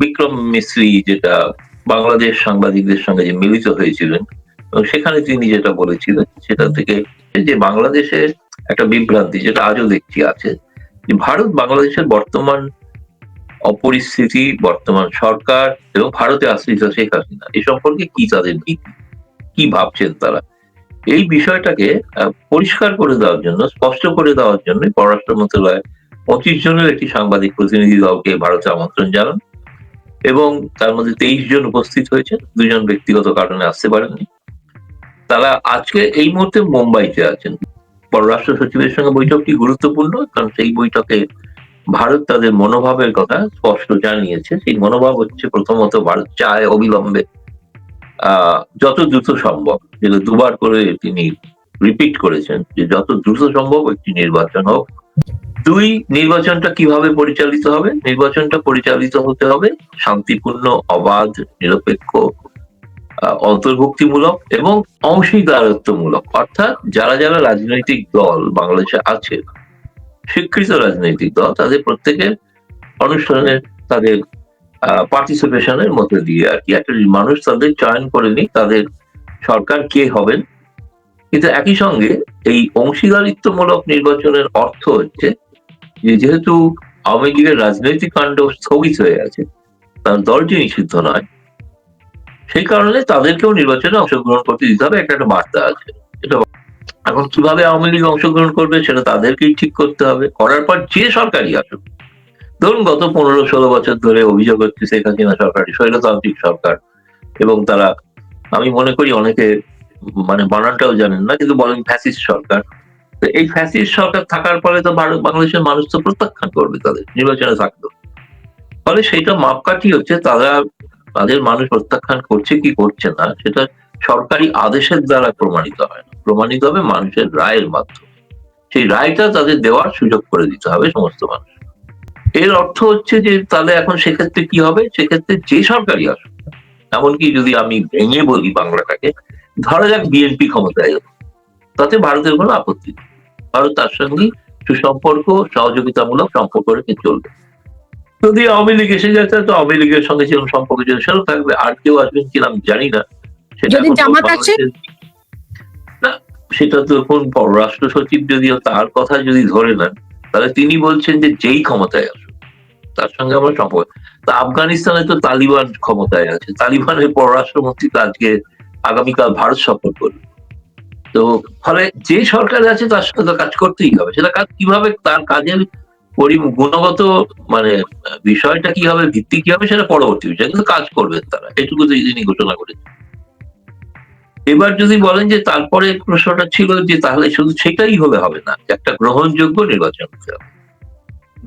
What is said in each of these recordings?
বিক্রম মিস্ত্রি যেটা বাংলাদেশ সাংবাদিকদের সঙ্গে যে মিলিত হয়েছিলেন, এবং সেখানে তিনি যেটা বলেছিলেন, সেটা থেকে যে বাংলাদেশের একটা বিভ্রান্তি যেটা আজও দেখছি আছে, যে ভারত বাংলাদেশের বর্তমান অপরিস্থিতি, বর্তমান সরকার এবং ভারতে আশ্রিত শেখ হাসিনা, এ সম্পর্কে কি তাদের নীতি? কি ভাবছেন তারা? এই বিষয়টাকে পরিষ্কার করে দেওয়ার জন্য, স্পষ্ট করে দেওয়ার জন্য পররাষ্ট্র মন্ত্রণালয় পঁচিশ জনের একটি সাংবাদিক প্রতিনিধি দলকে ভারতে আমন্ত্রণ জানান। এবং তার মধ্যে তেইশ জন উপস্থিত হয়েছেন দুজন ব্যক্তিগত কারণে আসতে পারেননি। তারা আজকে এই মুহূর্তে মুম্বাইতে আছেন। পররাষ্ট্র সচিবের সঙ্গে বৈঠকটি গুরুত্বপূর্ণ, কারণ সেই বৈঠকে ভারত তাদের মনোভাবের কথা স্পষ্ট জানিয়েছে। সেই মনোভাব হচ্ছে প্রথমত ভারত চায় অবিলম্বে যত দ্রুত সম্ভব যেটা দুবার করে তিনি রিপিট করেছেন যে যত দ্রুত সম্ভব একটি নির্বাচন হোক দুই, নির্বাচনটা কীভাবে পরিচালিত হবে? নির্বাচনটা পরিচালিত হতে হবে শান্তিপূর্ণ, অবাধ, নিরপেক্ষ অন্তর্ভুক্তিমূলক এবং অংশীদারত্বমূলক। অর্থাৎ যারা যারা রাজনৈতিক দল বাংলাদেশে আছে, স্বীকৃত রাজনৈতিক দল, তাদের প্রত্যেকের অনুষ্ঠানের, তাদের পার্টিসিপেশনের মধ্যে দিয়ে আর কি। একটা মানুষ তাদের চয়ন করে নিক, তাদের সরকার কে হবেন কিন্তু একই সঙ্গে এই অংশীদারিত্বমূলক নির্বাচনের অর্থ হচ্ছে যে যেহেতু আওয়ামী লীগের রাজনৈতিক কাণ্ড স্থগিত হয়ে আছে তার দলটি নিষিদ্ধ নয়, সেই কারণে তাদেরকেও নির্বাচনে অংশগ্রহণ করতে দিতে হবে, একটা একটা বার্তা আছে। এটা এখন কীভাবে আওয়ামী লীগ অংশগ্রহণ করবে সেটা তাদেরকেই ঠিক করতে হবে। করার পর যে সরকারই আসুক, ধরুন গত পনেরো ষোলো বছর ধরে অভিযোগ হচ্ছে শেখ হাসিনা সরকারি স্বৈরতান্ত্রিক সরকার এবং তারা, আমি মনে করি অনেকে মানে বানানটাও জানেন না, কিন্তু বলেন ফ্যাসিস্ট সরকার। এই ফ্যাসিস্ট সরকার থাকার পরে তো ভারত, বাংলাদেশের মানুষ তো প্রত্যাখ্যান করবে তাদের, নির্বাচনে থাকতো। ফলে সেইটা মাপকাঠি হচ্ছে, তারা, তাদের মানুষ প্রত্যাখ্যান করছে কি করছে না, সেটা সরকারি আদেশের দ্বারা প্রমাণিত হয় না। প্রমাণিত হবে মানুষের রায়ের মাধ্যমে। সেই রায়টা তাদের দেওয়ার সুযোগ করে দিতে হবে সমস্ত মানুষ এর অর্থ হচ্ছে যে তাহলে এখন সেক্ষেত্রে কি হবে? সেক্ষেত্রে যে সরকারি আসুক এমনকি যদি আমি ভেঙে বলি বাংলাটাকে ধরা যাক বিএনপি ক্ষমতায় এলো। তাতে ভারতের কোনো আপত্তি নেই। ভারত তার সঙ্গে সুসম্পর্ক সহযোগিতামূলক সম্পর্ক রেখে চলবে। যদি আওয়ামী লীগ এসে যায় তো আওয়ামী লীগের সঙ্গে যেরকম সম্পর্ক ছিল সেটাও থাকবে আর কেউ আসবেন কিনা আমি জানি না। সেটা না সেটা তো এখন পররাষ্ট্র সচিব যদি তার কথা যদি ধরে নেন তাহলে তিনি বলছেন যে যেই ক্ষমতায় আসুক তার সঙ্গে আমার সম্পর্ক। তা আফগানিস্তানে তো তালিবান ক্ষমতায় আছে। তালিবানের পররাষ্ট্রমন্ত্রী তো আজকে আগামীকাল ভারত সফর করবে। তো ফলে যে সরকার আছে তার সঙ্গে কাজ করতেই হবে। সেটা কাজ কীভাবে তার কাজের গুণগত মানে বিষয়টা কি হবে ভিত্তি কি হবে সেটা পরবর্তী বিষয়। কিন্তু কাজ করবেন তারা। এটুকু তিনি ঘোষণা করেছেন। এবার যদি বলেন যে তারপরে প্রশ্নটা ছিল যে তাহলে শুধু সেটাই হলে হবে না, একটা গ্রহণযোগ্য নির্বাচন হতে হবে।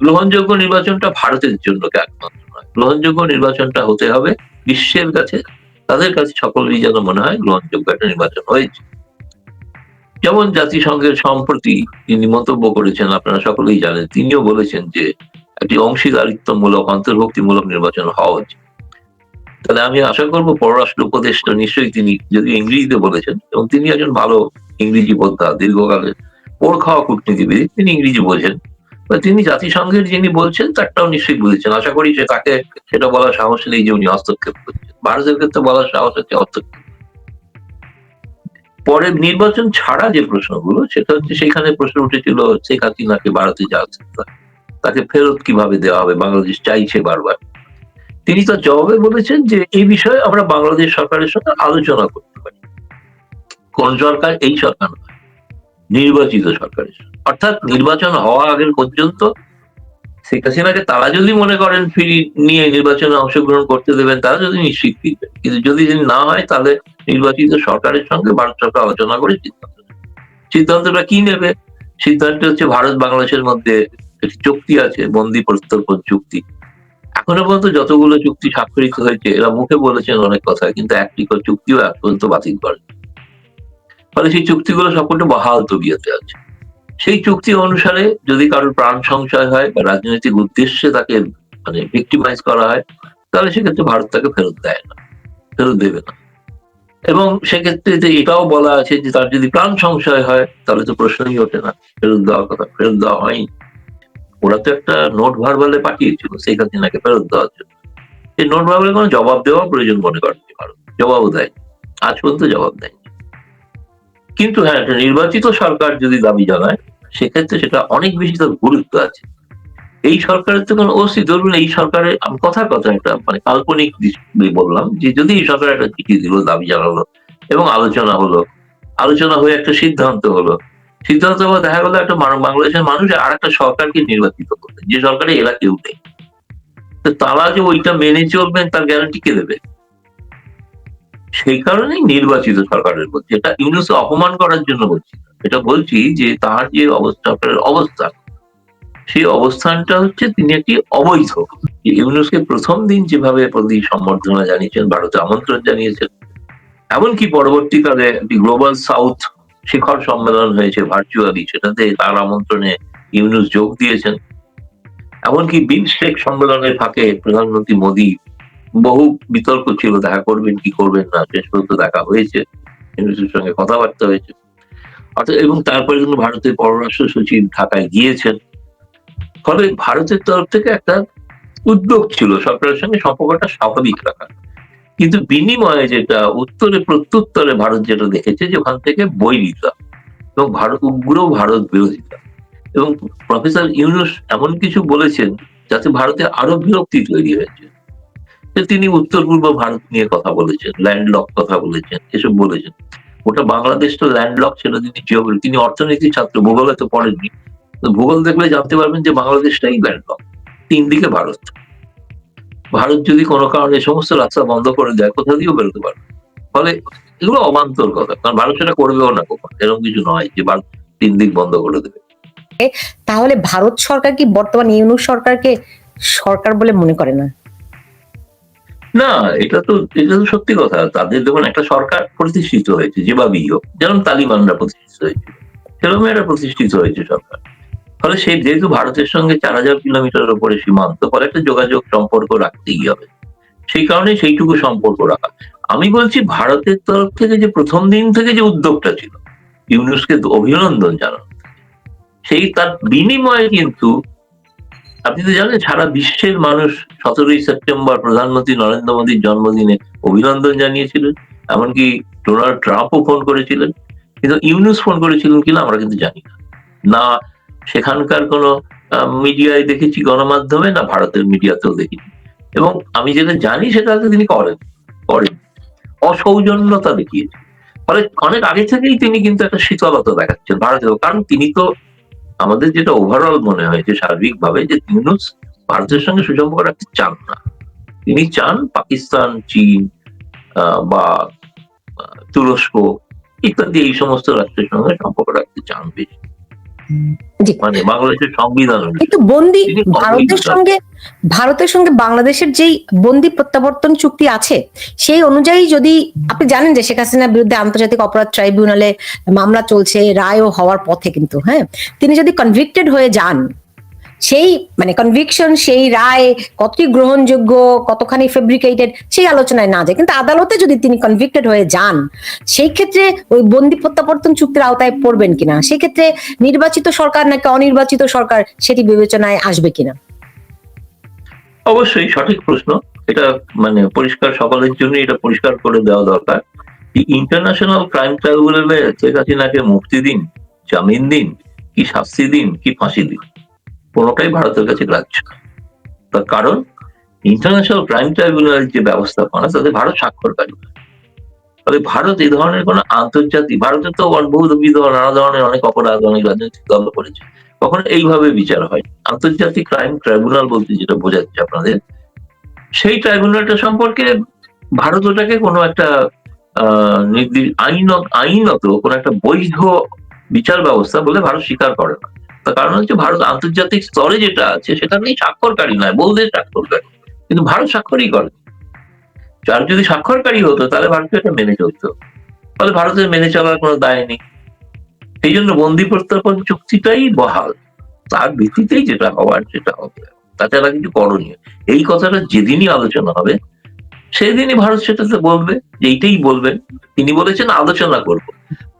গ্রহণযোগ্য নির্বাচনটা ভারতের জন্য একমাত্র নয়। গ্রহণযোগ্য নির্বাচনটা হতে হবে বিশ্বের কাছে। তাদের কাছে সকলেরই যেন মনে হয় গ্রহণযোগ্য একটা নির্বাচন হয়েছে। যেমন জাতিসংঘের সম্প্রতি তিনি মন্তব্য করেছেন, আপনারা সকলেই জানেন, তিনিও বলেছেন যে একটি অংশীদারিত্বমূলক, অন্তর্ভুক্তিমূলক নির্বাচন হওয়া উচিত। তাহলে আমি আশা করব পররাষ্ট্র উপদেষ্টা নিশ্চয়ই তিনি যদি ইংরেজিতে বলেছেন, এবং তিনি একজন ভালো ইংরেজি বোদ্ধা, দীর্ঘকালের ওর খাওয়া কূটনীতিবিদ, তিনি ইংরেজি বোঝেন। তিনি জাতিসংঘের যিনি বলছেন, তারটাও নিশ্চয়ই বুঝেছেন। আশা করি যে তাকে সেটা বলার সাহস নেই যে উনি হস্তক্ষেপ করছেন। ভারতের ক্ষেত্রে বলার সাহস হচ্ছে হস্তক্ষেপ। পরে নির্বাচন ছাড়া যে প্রশ্নগুলো, সেটা হচ্ছে সেখানে প্রশ্ন উঠেছিল, শেখ হাসিনাকে ভারতে যাচ্ছে তাকে ফেরত কীভাবে দেওয়া হবে? বাংলাদেশ চাইছে বারবার। তিনি তার জবাবে বলেছেন যে এই বিষয়ে আমরা বাংলাদেশ সরকারের সঙ্গে আলোচনা করতে পারি। কোন সরকার? এই সরকার নয়। নির্বাচিত সরকারের। অর্থাৎ নির্বাচন হওয়া আগের পর্যন্ত শেখ হাসিনাকে তারা যদি মনে করেন ফিরি নিয়ে নির্বাচনে অংশগ্রহণ করতে দেবেন, তারা যদি নিশ্চিত দিবেন কিন্তু যদি না হয়, তাহলে নির্বাচিত সরকারের সঙ্গে ভারত সরকার আলোচনা করে সিদ্ধান্ত নেবে। সিদ্ধান্তটা কি নেবে? সিদ্ধান্ত হচ্ছে ভারত বাংলাদেশের মধ্যে একটি চুক্তি আছে, বন্দি প্রত্যর্পণ চুক্তি। এখনও পর্যন্ত যতগুলো চুক্তি স্বাক্ষরিত হয়েছে, এরা মুখে বলেছেন অনেক কথা কিন্তু একটি চুক্তিও এক পর্যন্ত বাতিল করে ফলে সেই চুক্তিগুলো সকলটা বহাল তবিয়তে আছে। সেই চুক্তি অনুসারে যদি কারোর প্রাণ সংশয় হয় বা রাজনৈতিক উদ্দেশ্যে তাকে মানে ভিক্টিমাইজ করা হয়, তাহলে সেক্ষেত্রে ভারত তাকে ফেরত দেয় না, ফেরত দেবে না। এবং সেক্ষেত্রে যে এটাও বলা আছে যে তার যদি প্রাণ সংশয় হয়, তাহলে তো প্রশ্নই ওঠে না, ফেরত দেওয়ার কথা, ফেরত দেওয়া হয়নি। ওরা তো একটা নোট ভারবালে পাঠিয়েছিল শেখ হাসিনাকে ফেরত দেওয়ার জন্য। যে নোট ব্যাপারে কোনো জবাব দেওয়া প্রয়োজন মনে করেনি ভারত, জবাবও দেয় আজ পর্যন্ত জবাব দেয় কিন্তু হ্যাঁ নির্বাচিত সরকার যদি দাবি জানায়, সেক্ষেত্রে সেটা অনেক বেশি তার গুরুত্ব আছে। এই সরকারের তো কোনো অস্তি ধরুন এই সরকারের কথার কথা একটা মানে কাল্পনিক বললাম যে যদি এই সরকার একটা চিঠি দিল, দাবি জানালো এবং আলোচনা হলো, আলোচনা হয়ে একটা সিদ্ধান্ত হলো, সিদ্ধান্ত হওয়া দেখা গেলো একটা বাংলাদেশের মানুষ আর একটা সরকারকে নির্বাচিত করবে যে সরকারে এরা কেউ নেই তো তারা যে ওইটা মেনে চলবেন, তার গ্যারান্টি কে দেবে? সেই কারণেই নির্বাচিত সরকারের বলছি এটা ইউনুসকে অপমান করার জন্য বলছি। এটা বলছি যে তার যে অবস্থা অবস্থান সেই অবস্থানটা হচ্ছে তিনি একটি অবৈধ ইউনুসকে প্রথম দিন যেভাবে প্রতি সম্বর্ধনা জানিয়েছেন, ভারতে আমন্ত্রণ জানিয়েছেন, এমনকি পরবর্তীকালে একটি গ্লোবাল সাউথ শিখর সম্মেলন হয়েছে ভার্চুয়ালি, সেটাতে তার আমন্ত্রণে ইউনুস যোগ দিয়েছেন এমনকি বিমস্টেক সম্মেলনের ফাঁকে প্রধানমন্ত্রী মোদী বহু বিতর্ক ছিল, দেখা করবেন কি করবেন না, শেষ পর্যন্ত দেখা হয়েছে ইউনুসের সঙ্গে কথাবার্তা হয়েছে। অর্থাৎ এবং তারপরে কিন্তু ভারতের পররাষ্ট্র সচিব ঢাকায় গিয়েছেন। ফলে ভারতের তরফ থেকে একটা উদ্যোগ ছিল, সরকারের সঙ্গে সম্পর্কটা স্বাভাবিক রাখা। কিন্তু বিনিময়ে যেটা উত্তরে, প্রত্যুত্তরে ভারত যেটা দেখেছে যে ওখান থেকে বৈরিতা এবং ভারত উগ্র ভারত বিরোধিতা এবং প্রফেসর ইউনুস এমন কিছু বলেছেন যাতে ভারতে আরও বিরক্তি তৈরি হয়েছে। যে তিনি উত্তর পূর্ব ভারত নিয়ে কথা বলেছেন ল্যান্ডলক কথা বলেছেন, এসব বলেছেন। ওটা বাংলাদেশ তো ল্যান্ডলক সেটা তিনি জিওগ্রাফি তিনি অর্থনীতি ছাত্র, ভূগোলে তো পড়েননি। ভূগোল দেখলে জানতে পারবেন যে বাংলাদেশটাই ল্যান্ডলক তিন দিকে ভারত। ভারত যদি কোনো কারণে সমস্ত রাস্তা বন্ধ করে দেয়, কোথা দিয়েও বেরোতে পারবে ফলে এগুলো অবান্তর কথা, কারণ ভারত সেটা করবেও না কখন। এরকম কিছু নয় যে ভারত তিন দিক বন্ধ করে দেবে। তাহলে ভারত সরকার কি বর্তমান ইউনুস সরকারকে সরকার বলে মনে করে না? না, এটা তো এটা তো সত্যি কথা। তাদের দেখুন, একটা সরকার প্রতিষ্ঠিত হয়েছে, যেভাবেই হোক, যেমন তালিবানরা প্রতিষ্ঠিত হয়েছিল সেরকম একটা প্রতিষ্ঠিত হয়েছে সরকার। ফলে সেই, যেহেতু ভারতের সঙ্গে চার হাজার কিলোমিটার উপরে সীমান্ত, ফলে একটা যোগাযোগ সম্পর্ক রাখতেই হবে। সেই কারণে সেইটুকু সম্পর্ক রাখা। আমি বলছি, ভারতের তরফ থেকে যে প্রথম দিন থেকে যে উদ্যোগটা ছিল, ইউনুসকে অভিনন্দন জানানো। সেই তার বিনিময়ে কিন্তু আপনি তো জানেন, সারা বিশ্বের মানুষ সতেরোই সেপ্টেম্বর প্রধানমন্ত্রী নরেন্দ্র মোদীর জন্মদিনে অভিনন্দন জানিয়েছিলেন, এমনকি ডোনাল্ড ট্রাম্পও ফোন করেছিলেন। কিন্তু ইউনুস ফোন করেছিলেন কিনা আমরা কিন্তু জানি না। না সেখানকার কোনো মিডিয়ায় দেখেছি গণমাধ্যমে, না ভারতের মিডিয়াতেও দেখিনি। এবং আমি যেটা জানি সেটা তিনি করেন করেন। অসৌজন্যতা দেখিয়েছে ফলে অনেক আগে থেকেই তিনি কিন্তু একটা শীতলতা দেখাচ্ছেন ভারতেও কারণ তিনি তো আমাদের যেটা ওভারঅল মনে হয় হয়েছে সার্বিকভাবে যে ইউনুস ভারতের সঙ্গে সুসম্পর্ক রাখতে চান না তিনি চান পাকিস্তান, চীন বা তুরস্ক ইত্যাদি এই সমস্ত রাষ্ট্রের সঙ্গে সম্পর্ক রাখতে চান বেশি। মানে বাংলাদেশের সংবিধান কিন্তু বন্দি ভারতের সঙ্গে ভারতের সঙ্গে বাংলাদেশের যেই বন্দি প্রত্যাবর্তন চুক্তি আছে সেই অনুযায়ী যদি আপনি জানেন যে শেখ হাসিনার বিরুদ্ধে আন্তর্জাতিক অপরাধ ট্রাইব্যুনালে মামলা চলছে রায়ও হওয়ার পথে কিন্তু হ্যাঁ? তিনি যদি কনভিক্টেড হয়ে যান সেই মানে কনভিকশন সেই রায় কতটি গ্রহণযোগ্য, কতখানি ফেব্রিকেটেড সেই আলোচনায় না যায়। কিন্তু আদালতে যদি তিনি কনভিক্টেড হয়ে যান, সেই ক্ষেত্রে ওই বন্দি প্রত্যাবর্তন চুক্তির আওতায় পড়বেন কিনা? সেই ক্ষেত্রে নির্বাচিত সরকার নাকি অনির্বাচিত সরকার সেটি বিবেচনায় আসবে কিনা? অবশ্যই সঠিক প্রশ্ন। এটা মানে পরিষ্কার সকলের জন্য এটা পরিষ্কার করে দেওয়া দরকার। ইন্টারন্যাশনাল ক্রাইম ট্রাইব্যুনালে শেখ হাসিনাকে মুক্তি দিন, জামিন দিন, কি শাস্তি দিন, কি ফাঁসি দিন? কোনোটাই ভারতের কাছে গ্রাহ্য তার কারণ ইন্টারন্যাশনাল ক্রাইম ট্রাইব্যুনাল যে ব্যবস্থাপনা, তাতে ভারত স্বাক্ষরকারী তবে ভারত এই ধরনের কোন আন্তর্জাতিক, ভারতের তো বহু নানা ধরনের অনেক অপরাধ, অনেক রাজনৈতিক দল করেছে। কখনো এইভাবে বিচার হয় আন্তর্জাতিক ক্রাইম ট্রাইব্যুনাল বলতে যেটা বোঝাচ্ছে আপনাদের, সেই ট্রাইব্যুনালটা সম্পর্কে ভারত ওটাকে কোনো একটা আহ নির্দিষ্ট আইন আইনত কোনো একটা বৈধ বিচার ব্যবস্থা বলে ভারত স্বীকার করে না। কারণ হচ্ছে ভারত আন্তর্জাতিক স্তরে যেটা আছে, সেটা নেই, স্বাক্ষরকারী নয় বলতে স্বাক্ষরকারী। কিন্তু ভারত স্বাক্ষরই করে। যার যদি স্বাক্ষরকারী হতো, তাহলে ভারতকে এটা মেনে চলতো। ফলে ভারতের মেনে চলার কোনো দায় নেই। সেই জন্য বন্দি প্রত্যার্পণ চুক্তিটাই বহাল। তার ভিত্তিতেই যেটা হওয়ার, সেটা হবে। তাতে তাছাড়া কিছু করণীয়। এই কথাটা যেদিনই আলোচনা হবে, সেদিনই ভারত সেটাতে বলবে যে এইটাই বলবেন, তিনি বলেছেন, আলোচনা করব।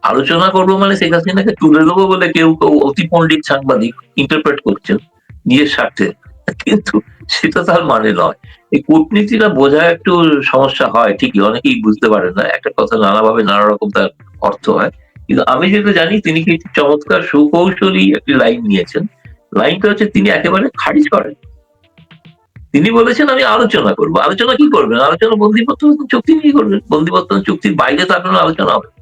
আলোচনা করব মানে শেখ হাসিনাকে তুলে দেবো বলে কেউ কেউ অতি পণ্ডিত সাংবাদিক ইন্টারপ্রেট করছেন নিজের স্বার্থে। কিন্তু সেটা তার মানে নয়। এই কূটনীতিটা বোঝা একটু সমস্যা হয়, ঠিকই অনেকেই বুঝতে পারে না, একটা কথা নানাভাবে নানা রকম তার অর্থ হয়। কিন্তু আমি যেটা জানি, তিনি কি চমৎকার সুকৌশলী একটি লাইন নিয়েছেন। লাইনটা হচ্ছে তিনি একেবারে খারিজ করেন। তিনি বলেছেন, আমি আলোচনা করব। আলোচনা কি করবেন? আলোচনা বন্দিপত্র চুক্তি নিয়ে করবেন। বন্দিপত্র চুক্তির বাইরে তার কোনো আলোচনা হবে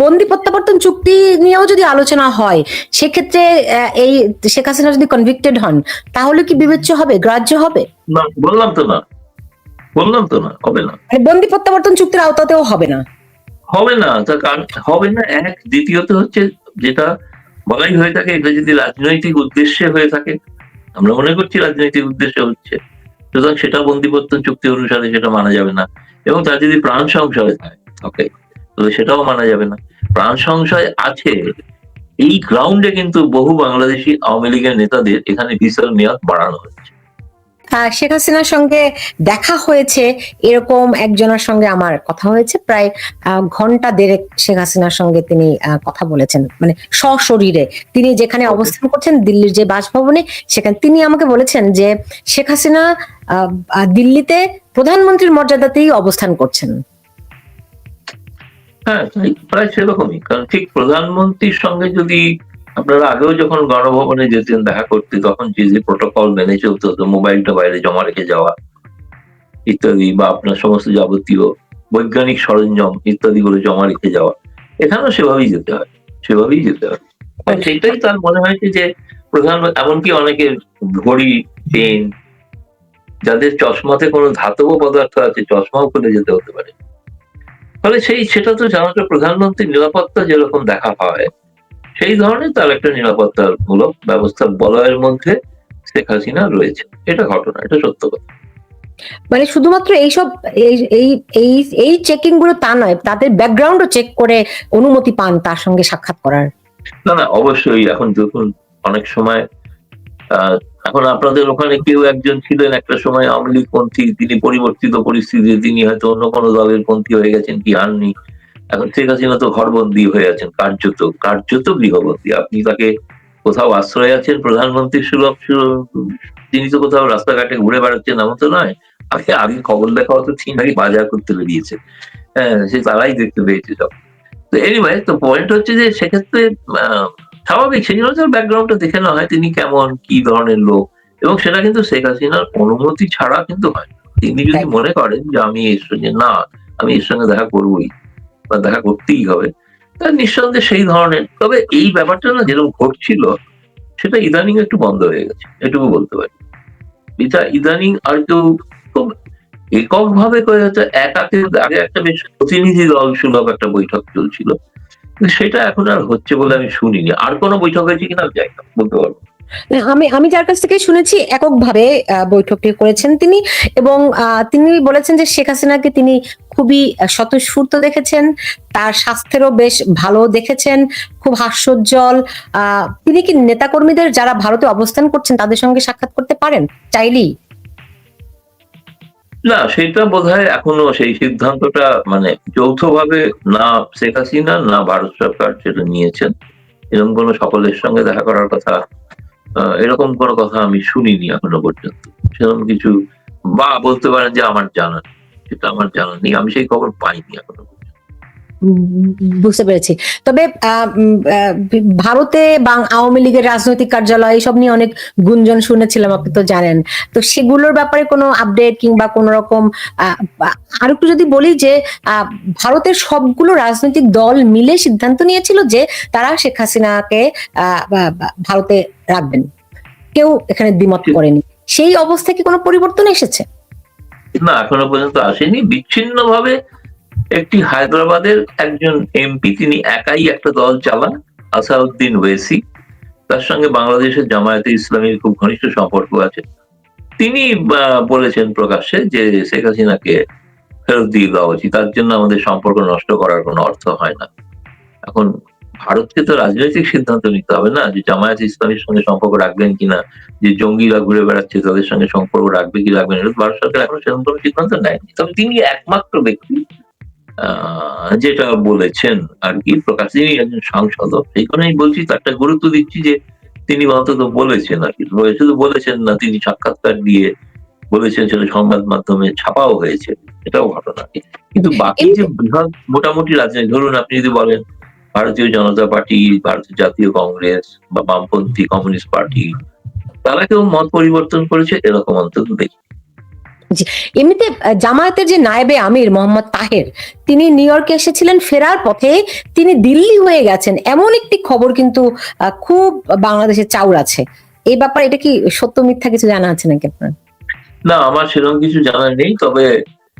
বন্দি প্রত্যাবর্তন চুক্তি নিয়েও যদি আলোচনা হয় সেক্ষেত্রে এই শেখ হাসিনা যদি কনভিক্টেড হন তাহলে কি বিবেচ্য হবে? গ্রাহ্য হবে? না বললাম তো না। বললাম তো না হবে না। মানে বন্দি প্রত্যাবর্তন চুক্তির আওতাতেও হবে না। হবে না তার কারণ হবে না এক। দ্বিতীয়ত হচ্ছে যেটা বলাই হয়ে থাকে এটা যদি রাজনৈতিক উদ্দেশ্যে হয়ে থাকে আমরা মনে করছি রাজনৈতিক উদ্দেশ্যে হচ্ছে। সুতরাং সেটা বন্দিপত্র চুক্তি অনুসারে সেটা মানা যাবে না। এবং তার যদি প্রাণ সংশয় থাকে ওকে তাহলে সেটাও মানা যাবে না। প্রাণ সংশয় আছে। এই গ্রাউন্ডে কিন্তু বহু বাংলাদেশি আওয়ামী লীগের নেতাদের এখানে ভিসার মেয়াদ বাড়ানো হচ্ছে। আহ, শেখ হাসিনার সঙ্গে দেখা হয়েছে এরকম একজনের সঙ্গে আমার কথা হয়েছে। প্রায় ঘণ্টা দেড়েক শেখ হাসিনার সঙ্গে তিনি কথা বলেছেন। মানে সশরীরে তিনি যেখানে অবস্থান করছেন দিল্লির যে বাসভবনে সেখানে তিনি আমাকে বলেছেন যে শেখ হাসিনা দিল্লিতে প্রধানমন্ত্রীর মর্যাদাতেই অবস্থান করছেন। হ্যাঁ তাই প্রায় সেরকমই। কারণ ঠিক প্রধানমন্ত্রীর সঙ্গে যদি আপনারা আগেও যখন গণভবনে যেতেন দেখা করতে তখন যে যে প্রোটোকল মেনে চলতে হতো মোবাইলটা বাইরে জমা রেখে যাওয়া ইত্যাদি বা আপনার সমস্ত যাবতীয় বৈজ্ঞানিক সরঞ্জাম ইত্যাদি গুলো জমা রেখে যাওয়া এখানেও সেভাবেই যেতে হয় সেভাবেই যেতে হয়। সেটাই তার মনে হয়েছে যে প্রধান এমনকি অনেকের ঘড়ি পেন যাদের চশমাতে কোনো ধাতব পদার্থ আছে চশমাও খুলে যেতে হতে পারে। ফলে সেই সেটা তো জানাটা প্রধানমন্ত্রীর নিরাপত্তা যেরকম দেখা হয় সেই ধরনের তার একটা নিরাপত্তামূলক ব্যবস্থা বলয়ের মধ্যে শেখ হাসিনা রয়েছে। এটা ঘটনা এটা সত্য কথা। মানে শুধুমাত্র এইসব এই এই এই এই চেকিংগুলো তা নয় তাদের ব্যাকগ্রাউন্ডও চেক করে অনুমতি পান তার সঙ্গে সাক্ষাৎ করার। না না অবশ্যই এখন দেখুন অনেক সময় এখন আপনাদের ওখানে কেউ একজন ছিলেন একটা সময় আওয়ামী লীগ পন্থী তিনি পরিবর্তিত পরিস্থিতিতে তিনি হয়তো অন্য কোনো দলের পন্থী হয়ে গেছেন কি হননি। এখন শেখ হাসিনা তো ঘরবন্দী হয়ে আছেন কার্যত কার্যত গৃহবন্দী। আপনি তাকে কোথাও আশ্রয় আছেন? প্রধানমন্ত্রী সুলভ তিনি তো কোথাও রাস্তাঘাটে ঘুরে বেড়াচ্ছেন এমন তো নয়। আগে আগে খবর দেখা হতো তিনি বাজার করতে বেরিয়েছে। হ্যাঁ সে তারাই দেখতে পেয়েছে সব। তো এনিওয়ে তো পয়েন্ট হচ্ছে যে সেক্ষেত্রে আহ, স্বাভাবিক সেই জন্য ব্যাকগ্রাউন্ডটা দেখে না হয় তিনি কেমন কি ধরনের লোক। এবং সেটা কিন্তু শেখ হাসিনার অনুমতি ছাড়া কিন্তু হয় তিনি যদি মনে করেন যে আমি এর সঙ্গে না আমি এর সঙ্গে দেখা করবোই বা দেখা করতেই হবে তাহলে নিঃসন্দেহে সেই ধরনের তবে এই ব্যাপারটা না যেরকম ঘটছিল সেটা ইদানিং একটু বন্ধ হয়ে গেছে এটুকু বলতে পারি। এটা ইদানিং আর কেউ খুব একক ভাবে করে হয়তো একা কেউ আগে একটা বেশ প্রতিনিধি দল সুলভ একটা বৈঠক চলছিল সেটা এখন আর হচ্ছে বলে আমি শুনিনি। আর কোনো বৈঠক হয়েছে কিনা আমি না, বলতে পারব আমি আমি যার কাছ থেকে শুনেছি এককভাবে বৈঠকটি করেছেন তিনি এবং তিনি বলেছেন যে শেখ হাসিনাকে তিনি খুবই স্বতঃস্ফূর্ত দেখেছেন, তার স্বাস্থ্যেরও বেশ ভালো দেখেছেন, খুব হাস্যোজ্জ্বল। তিনি কি নেতাকর্মীদের যারা ভারতে অবস্থান করছেন তাদের সঙ্গে সাক্ষাৎ করতে পারেন? চাইলেই। না, সেটা বোধহয় এখনও সেই সিদ্ধান্তটা মানে যৌথভাবে না শেখ হাসিনা, না ভারত সরকার যেটা নিয়েছেন। এরকম কোনো সকলের সঙ্গে দেখা করার কথা এরকম কোনো কথা আমি শুনিনি এখনও পর্যন্ত। সেরকম কিছু বা বলতে পারেন যে আমার জানা সেটা আমার জানা নেই, আমি সেই খবর পাইনি এখনও বুঝতে পেরেছি। তবে ভারতে আওয়ামী লীগের রাজনৈতিক কার্যালয়, এসব নিয়ে অনেক গুঞ্জন শুনেছিলাম, আপনি তো জানেন। তো সেগুলোর ব্যাপারে কোনো আপডেট কিংবা কোন রকম আর একটু যদি বলি যে ভারতের সবগুলো রাজনৈতিক দল মিলে সিদ্ধান্ত নিয়েছিল যে, তারা শেখ হাসিনাকে ভারতে রাখবেন। কেউ এখানে দ্বিমত করেনি। সেই অবস্থায় কি কোনো পরিবর্তন এসেছে? না, এখনও পর্যন্ত আসেনি। বিচ্ছিন্ন ভাবে একটি হায়দ্রাবাদের একজন এমপি, তিনি একাই একটা দল চালান, আসাউদ্দিন ওয়েসি। তার সঙ্গে বাংলাদেশের জামায়াতে ইসলামীর খুব ঘনিষ্ঠ সম্পর্ক আছে। তিনি বলেছেন প্রকাশ্যে যে শেখ হাসিনাকে ফেরত দিয়ে দেওয়া উচিত। তার জন্য আমাদের সম্পর্ক নষ্ট করার কোনো অর্থ হয় না। এখন ভারতকে তো রাজনৈতিক সিদ্ধান্ত নিতে হবে না, যে জামায়াত ইসলামীর সঙ্গে সম্পর্ক রাখবেন কিনা, যে জঙ্গিরা ঘুরে বেড়াচ্ছে, তাদের সঙ্গে সম্পর্ক রাখবে কি রাখবে না। এটা ভারত সরকার এখন সেরকম কোনো সিদ্ধান্ত নেয়নি। তবে তিনি একমাত্র ব্যক্তি যেটা বলেছেন আর কি প্রকাশ তিনি একজন সাংসদ সেই কারণেই বলছি একটা গুরুত্ব দিচ্ছি যে তিনি অন্তত বলেছেন আর কি শুধু বলেছেন না তিনি সাক্ষাৎকার দিয়ে বলেছেন সেটা সংবাদ মাধ্যমে ছাপাও হয়েছে এটাও ঘটনা। কিন্তু বাকি যে বৃহৎ মোটামুটি রাজনীতি ধরুন আপনি যদি বলেন ভারতীয় জনতা পার্টি ভারতীয় জাতীয় কংগ্রেস বা বামপন্থী কমিউনিস্ট পার্টি তারা কেউ মত পরিবর্তন করেছে এরকম অন্তত দেখি। এমনিতে জামায়াতের যে নায়েবে আমির মোহাম্মদ তাহের তিনি নিউ ইয়র্কে এসেছিলেন ফেরার পথে তিনি দিল্লি হয়ে গেছেন। এমন একটি খবর কিন্তু খুব বাংলাদেশে চাউর আছে। এই ব্যাপারে এটা কি সত্য মিথ্যা কিছু জানা আছে নাকি আপনার? না আমার সেরকম কিছু জানা নেই তবে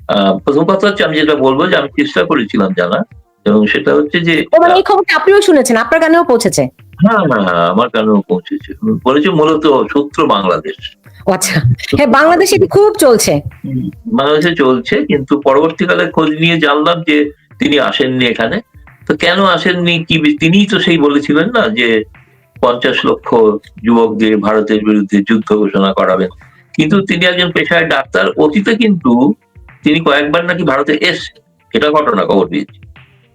আহ, প্রথম কথা হচ্ছে আমি যেটা বলব যে আমি চেষ্টা করেছিলাম জানা এবং সেটা হচ্ছে যে মানে এই খবরটা আপনিও শুনেছেন আপনার কানেও পৌঁছেছে? হ্যাঁ হ্যাঁ আমার কেন পৌঁছেছে। বলেছে মূলত সূত্র বাংলাদেশ। আচ্ছা। হ্যাঁ বাংলাদেশে খুব চলছে? বাংলাদেশে চলছে, কিন্তু পরবর্তীকালে খোঁজ নিয়ে জানলাম যে তিনি আসেননি এখানে। তো কেন আসেননি? কি তিনিই তো সেই বলেছিলেন না যে পঞ্চাশ লক্ষ যুবক দিয়ে ভারতের বিরুদ্ধে যুদ্ধ ঘোষণা করাবেন। কিন্তু তিনি একজন পেশায় ডাক্তার, অতীতে কিন্তু তিনি কয়েকবার নাকি ভারতে এসছেন। এটা ঘটনা খবর দিয়েছি।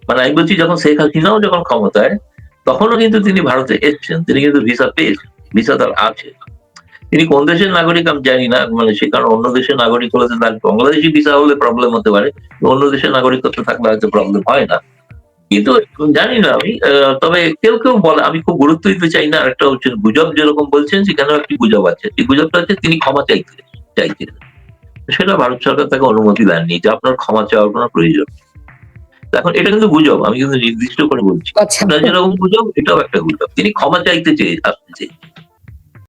মানে আমি বলছি, যখন শেখ হাসিনাও যখন ক্ষমতায়, তখনও কিন্তু তিনি ভারতে এসছেন, তিনি কিন্তু ভিসা পেয়েছেন ভিসা তার আছে। তিনি কোন দেশের নাগরিক আমি জানি না মানে সে কারণ অন্য দেশের নাগরিক হলে তার বাংলাদেশি ভিসা হলে প্রবলেম হতে পারে অন্য দেশের নাগরিকত্ব থাকলে হয়তো প্রবলেম হয় না। কিন্তু জানি না আমি তবে কেউ কেউ বলে আমি খুব গুরুত্ব দিতে চাই না। আরেকটা হচ্ছে গুজব যেরকম বলছেন সেখানেও একটি গুজব আছে। এই গুজবটা হচ্ছে তিনি ক্ষমা চাইতে চাইছেন সেটা ভারত সরকার তাকে অনুমতি দেননি যে আপনার ক্ষমা চাওয়ার কোনো প্রয়োজন এখন এটা কিন্তু গুজব আমি কিন্তু নির্দিষ্ট করে বলছি। আচ্ছা। আপনার যেরকম গুজব এটাও একটা গুজব। তিনি ক্ষমা চাইতে চেয়ে আসতে চেয়েছেন